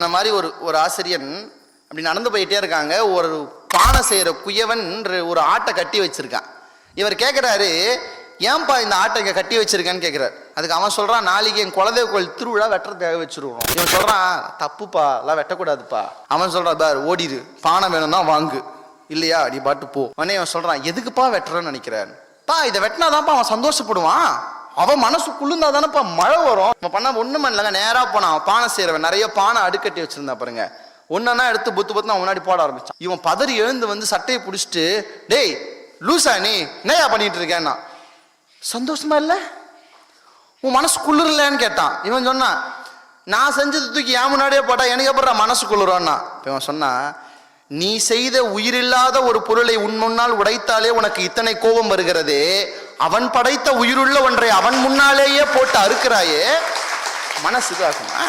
இந்த மாதிரி ஒரு ஒரு ஆசிரியன் அப்படி நடந்து போயிட்டே இருக்காங்க. ஒரு பானை செய்கிற குயவன் ஒரு ஆட்டை கட்டி வச்சிருக்கான். இவர் கேட்குறாரு ஏன்பா இந்த ஆட்டை இங்கே கட்டி வச்சிருக்கேன்னு கேட்குறாரு அதுக்கு அவன் சொல்கிறான் நாளைக்கு என் குலதெய்வ கோயில் திருவிழா வெட்டுறதுக்காக வச்சுருவோம். இவன் சொல்கிறான் தப்புப்பா எல்லாம் வெட்டக்கூடாதுப்பா. அவன் சொல்கிறான் பார் ஓடிடு பானை வேணும்னா வாங்கு. இல்லையா நீ பாட்டு போ. உடனே இவன் சொல்கிறான் எதுக்குப்பா வெட்டுறேன்னு நினைக்கிறான் பா இதை வெட்டினாதான்ப்பா அவன் சந்தோஷப்படுவான். அவன் மனசு குளிர்ந்தா தானேப்பா மழை வரும். அவன் பண்ண ஒன்றும் பண்ணலங்க. நேராக போனான் அவன் பானை செய்யறவன் நிறைய பானை அடுக்கட்டி வச்சுருந்தா பாருங்க. ஒன்னா எடுத்து புத்து புத்து அவன் முன்னாடி போட ஆரம்பிச்சான். இவன் பதறி எழுந்து வந்து சட்டையை பிடிச்சிட்டு டேய் லூசா நீ? என்னையா பண்ணிட்டு இருக்கேன்னா? சந்தோஷமா இல்லை? உன் மனசு குளிரலன்னு கேட்டான். இவன் சொன்னான் நான் செஞ்சது தூக்கி என் முன்னாடியே போட்டா எனக்கு அப்புறம் மனசு குளிரோன்னா இப்போ இவன் சொன்னான் நீ செய்த உயிரில்லாத ஒரு பொருளை உன் முன்னால் உடைத்தாலே உனக்கு இத்தனை கோபம் வருகிறதே. அவன் படைத்த உயிருள்ள ஒன்றை அவன் முன்னாலேயே போட்டு அறுக்கிறாயே. மனசு இதாகுமா?